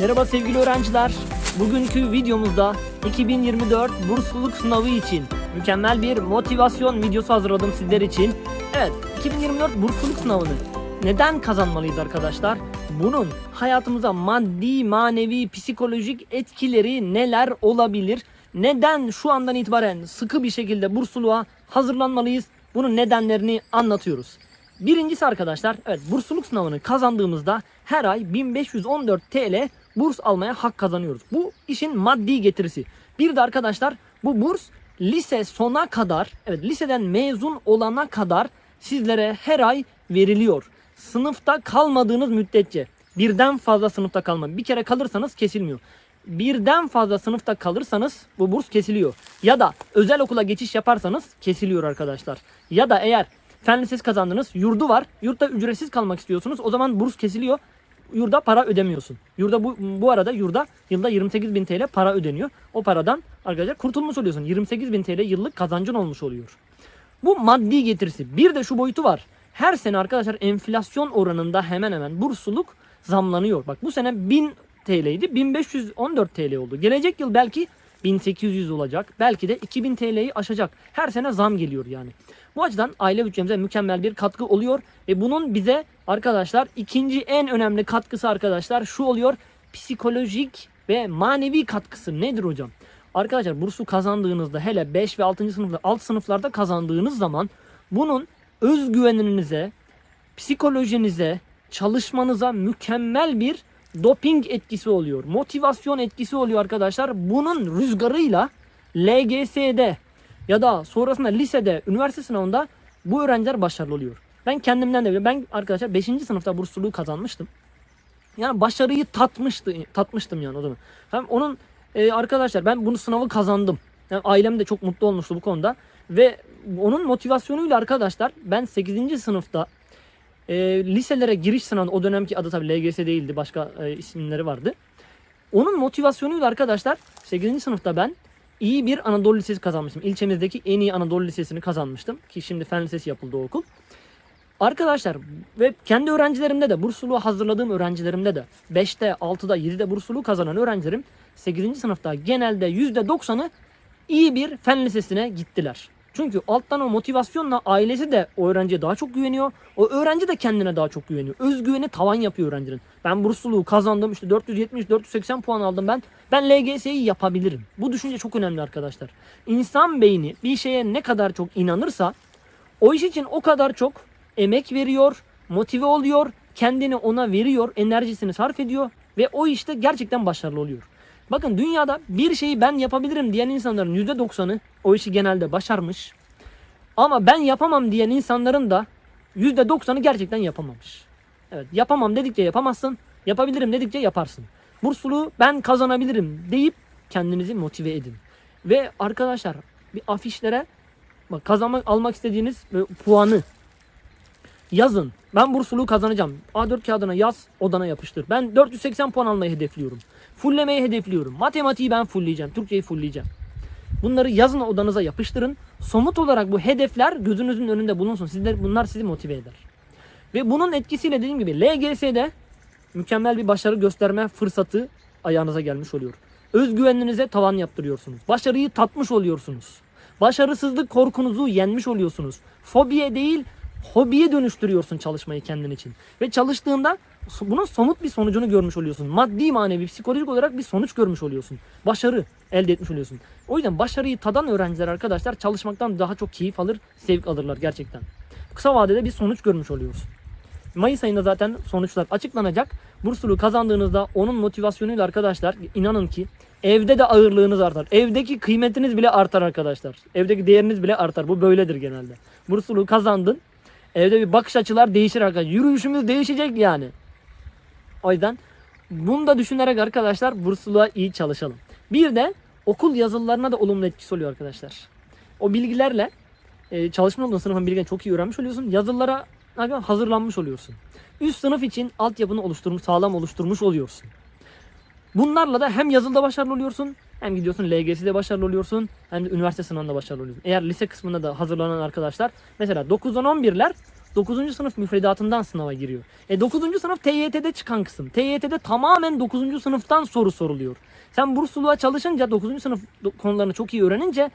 Merhaba sevgili öğrenciler. Bugünkü videomuzda 2024 bursluluk sınavı için mükemmel bir motivasyon videosu hazırladım sizler için. Evet, 2024 bursluluk sınavını neden kazanmalıyız arkadaşlar? Bunun hayatımıza maddi, manevi, psikolojik etkileri neler olabilir? Neden şu andan itibaren sıkı bir şekilde bursluluğa hazırlanmalıyız? Bunun nedenlerini anlatıyoruz. Birincisi arkadaşlar, evet bursluluk sınavını kazandığımızda her ay 1514 TL burs almaya hak kazanıyoruz. Bu işin maddi getirisi. Bir de arkadaşlar bu burs lise sona kadar, evet liseden mezun olana kadar sizlere her ay veriliyor. Sınıfta kalmadığınız müddetçe birden fazla sınıfta kalma. Bir kere kalırsanız kesilmiyor. Birden fazla sınıfta kalırsanız bu burs kesiliyor. Ya da özel okula geçiş yaparsanız kesiliyor arkadaşlar. Ya da eğer fen lisesi kazandınız, yurdu var. Yurtta ücretsiz kalmak istiyorsunuz. O zaman burs kesiliyor. Yurda para ödemiyorsun. Yurda bu, bu arada yurda yılda 28 bin TL para ödeniyor. O paradan arkadaşlar kurtulmuş oluyorsun. 28 bin TL yıllık kazancın olmuş oluyor. Bu maddi getirisi. Bir de şu boyutu var. Her sene arkadaşlar enflasyon oranında hemen hemen bursluluk zamlanıyor. Bak bu sene 1000 TL'ydi. 1514 TL oldu. Gelecek yıl belki 1800 olacak. Belki de 2000 TL'yi aşacak. Her sene zam geliyor yani. Bu açıdan aile bütçemize mükemmel bir katkı oluyor. Ve bunun bize arkadaşlar ikinci en önemli katkısı arkadaşlar şu oluyor. Psikolojik ve manevi katkısı nedir hocam? Arkadaşlar bursu kazandığınızda hele 5 ve 6. sınıfta alt sınıflarda kazandığınız zaman bunun özgüveninize, psikolojinize, çalışmanıza mükemmel bir doping etkisi oluyor. Motivasyon etkisi oluyor arkadaşlar. Bunun rüzgarıyla LGS'de ya da sonrasında lisede, üniversite sınavında bu öğrenciler başarılı oluyor. Ben kendimden de biliyorum. Ben arkadaşlar 5. sınıfta bursluluğu kazanmıştım. Yani başarıyı tatmıştı, tatmıştım yani o zaman. Hem onun e, arkadaşlar ben bunu sınavı kazandım. Yani ailem de çok mutlu olmuştu bu konuda. Ve onun motivasyonuyla arkadaşlar ben 8. sınıfta e, liselere giriş sınavı o dönemki adı tabii LGS değildi başka e, isimleri vardı. Onun motivasyonuyla arkadaşlar 8. sınıfta ben iyi bir Anadolu Lisesi kazanmıştım. İlçemizdeki en iyi Anadolu Lisesi'ni kazanmıştım. Ki şimdi Fen Lisesi yapıldı o okul. Arkadaşlar ve kendi öğrencilerimde de bursluluğa hazırladığım öğrencilerimde de 5'te, 6'da, 7'de bursluluğu kazanan öğrencilerim 8. sınıfta genelde %90'ı iyi bir fen lisesine gittiler. Çünkü alttan o motivasyonla ailesi de o öğrenciye daha çok güveniyor. O öğrenci de kendine daha çok güveniyor. Özgüveni tavan yapıyor öğrencinin. Ben bursluluğu kazandım işte 470-480 puan aldım ben. Ben LGS'yi yapabilirim. Bu düşünce çok önemli arkadaşlar. İnsan beyni bir şeye ne kadar çok inanırsa o iş için o kadar çok emek veriyor, motive oluyor, kendini ona veriyor, enerjisini sarf ediyor ve o işte gerçekten başarılı oluyor. Bakın dünyada bir şeyi ben yapabilirim diyen insanların %90'ı o işi genelde başarmış. Ama ben yapamam diyen insanların da %90'ı gerçekten yapamamış. Evet yapamam dedikçe yapamazsın, yapabilirim dedikçe yaparsın. Bursluluğu ben kazanabilirim deyip kendinizi motive edin. Ve arkadaşlar bir afişlere bak kazanmak almak istediğiniz puanı yazın. Ben bursluluğu kazanacağım. A4 kağıdına yaz, odana yapıştır. Ben 480 puan almayı hedefliyorum. Fulllemeyi hedefliyorum. Matematiği ben fullleyeceğim. Türkçeyi fullleyeceğim. Bunları yazın odanıza yapıştırın. Somut olarak bu hedefler gözünüzün önünde bulunsun. Sizler, bunlar sizi motive eder. Ve bunun etkisiyle dediğim gibi LGS'de mükemmel bir başarı gösterme fırsatı ayağınıza gelmiş oluyor. Özgüveninize tavan yaptırıyorsunuz. Başarıyı tatmış oluyorsunuz. Başarısızlık korkunuzu yenmiş oluyorsunuz. Fobiye değil, hobiye dönüştürüyorsun çalışmayı kendin için. Ve çalıştığında bunun somut bir sonucunu görmüş oluyorsun. Maddi manevi psikolojik olarak bir sonuç görmüş oluyorsun. Başarı elde etmiş oluyorsun. O yüzden başarıyı tadan öğrenciler arkadaşlar çalışmaktan daha çok keyif alır, zevk alırlar gerçekten. Kısa vadede bir sonuç görmüş oluyoruz. Mayıs ayında zaten sonuçlar açıklanacak. Bursulu kazandığınızda onun motivasyonuyla arkadaşlar inanın ki evde de ağırlığınız artar. Evdeki kıymetiniz bile artar arkadaşlar. Evdeki değeriniz bile artar. Bu böyledir genelde. Bursulu kazandın. Evde bir bakış açılar değişir arkadaşlar. Yürüyüşümüz değişecek yani. O yüzden bunu da düşünerek arkadaşlar bursluğa iyi çalışalım. Bir de okul yazılılarına da olumlu etkisi oluyor arkadaşlar. O bilgilerle e, çalışma olduğun sınıfın bilgilerini çok iyi öğrenmiş oluyorsun. Yazılılara hazırlanmış oluyorsun. Üst sınıf için altyapını oluşturmuş, sağlam oluşturmuş oluyorsun. Bunlarla da hem yazılıda başarılı oluyorsun hem gidiyorsun LGS'de başarılı oluyorsun hem de üniversite sınavında başarılı oluyorsun. Eğer lise kısmında da hazırlanan arkadaşlar mesela 9'dan 11'ler 9. sınıf müfredatından sınava giriyor. E 9. sınıf TYT'de çıkan kısım. TYT'de tamamen 9. sınıftan soru soruluyor. Sen bursluluğa çalışınca 9. sınıf konularını çok iyi öğrenince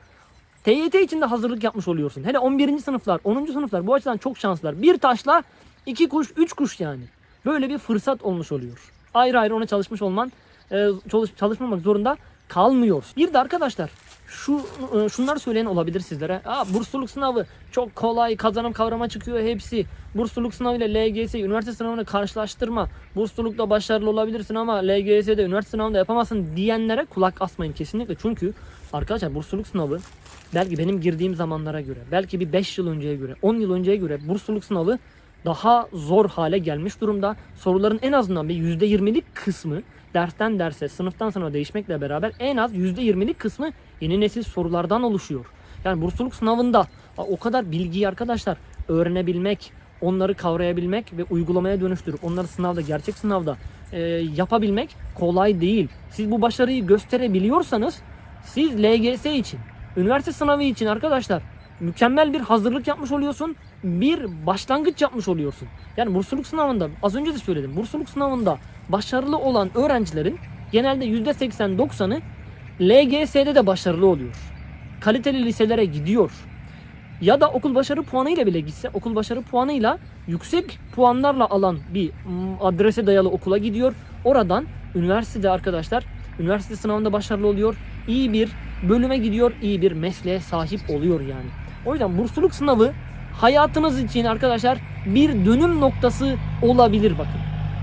TYT için de hazırlık yapmış oluyorsun. Hele 11. sınıflar, 10. sınıflar bu açıdan çok şanslılar. Bir taşla iki kuş, üç kuş yani. Böyle bir fırsat olmuş oluyor. Ayrı ayrı ona çalışmış olman, çalış, çalışmamak zorunda kalmıyor. Bir de arkadaşlar şu e, şunlar söyleyen olabilir sizlere. Aa, bursluluk sınavı çok kolay, kazanım kavrama çıkıyor hepsi. Bursluluk sınavı ile LGS, üniversite sınavını karşılaştırma. Burslulukta başarılı olabilirsin ama LGS'de, üniversite sınavında yapamazsın diyenlere kulak asmayın kesinlikle. Çünkü arkadaşlar bursluluk sınavı belki benim girdiğim zamanlara göre, belki bir 5 yıl önceye göre, 10 yıl önceye göre bursluluk sınavı daha zor hale gelmiş durumda. Soruların en azından bir %20'lik kısmı dersten derse, sınıftan sınıfa değişmekle beraber en az %20'lik kısmı yeni nesil sorulardan oluşuyor. Yani bursluluk sınavında o kadar bilgiyi arkadaşlar öğrenebilmek, onları kavrayabilmek ve uygulamaya dönüştürüp onları sınavda, gerçek sınavda e, yapabilmek kolay değil. Siz bu başarıyı gösterebiliyorsanız siz LGS için, üniversite sınavı için arkadaşlar mükemmel bir hazırlık yapmış oluyorsun. Bir başlangıç yapmış oluyorsun. Yani bursluluk sınavında az önce de söyledim. Bursluluk sınavında başarılı olan öğrencilerin genelde %80-90'ı LGS'de de başarılı oluyor. Kaliteli liselere gidiyor. Ya da okul başarı puanıyla bile gitse okul başarı puanıyla yüksek puanlarla alan bir mm, adrese dayalı okula gidiyor. Oradan üniversitede arkadaşlar üniversite sınavında başarılı oluyor. İyi bir bölüme gidiyor, iyi bir mesleğe sahip oluyor yani. O yüzden bursluluk sınavı hayatınız için arkadaşlar bir dönüm noktası olabilir bakın.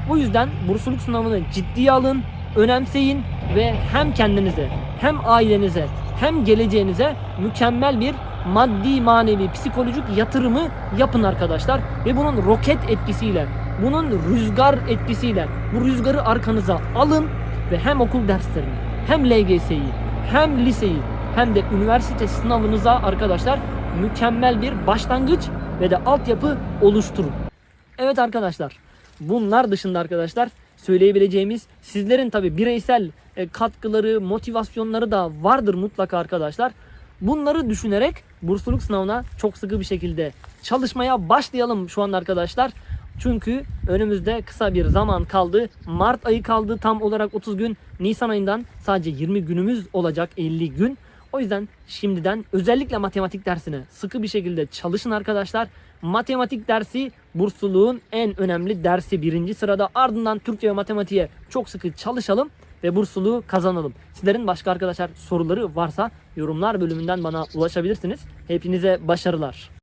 Bu yüzden bursluluk sınavını ciddiye alın, önemseyin ve hem kendinize hem ailenize hem geleceğinize mükemmel bir maddi, manevi, psikolojik yatırımı yapın arkadaşlar. Ve bunun roket etkisiyle, bunun rüzgar etkisiyle bu rüzgarı arkanıza alın ve hem okul derslerini, hem LGS'yi, hem liseyi, hem de üniversite sınavınıza arkadaşlar mükemmel bir başlangıç ve de altyapı oluşturun. Evet arkadaşlar. Bunlar dışında arkadaşlar söyleyebileceğimiz sizlerin tabi bireysel e, katkıları, motivasyonları da vardır mutlaka arkadaşlar. Bunları düşünerek bursluluk sınavına çok sıkı bir şekilde çalışmaya başlayalım şu anda arkadaşlar. Çünkü önümüzde kısa bir zaman kaldı. Mart ayı kaldı tam olarak 30 gün. Nisan ayından sadece 20 günümüz olacak 50 gün. O yüzden şimdiden özellikle matematik dersine sıkı bir şekilde çalışın arkadaşlar. Matematik dersi bursluluğun en önemli dersi birinci sırada. Ardından Türkçe ve matematiğe çok sıkı çalışalım ve bursluluğu kazanalım. Sizlerin başka arkadaşlar soruları varsa yorumlar bölümünden bana ulaşabilirsiniz. Hepinize başarılar.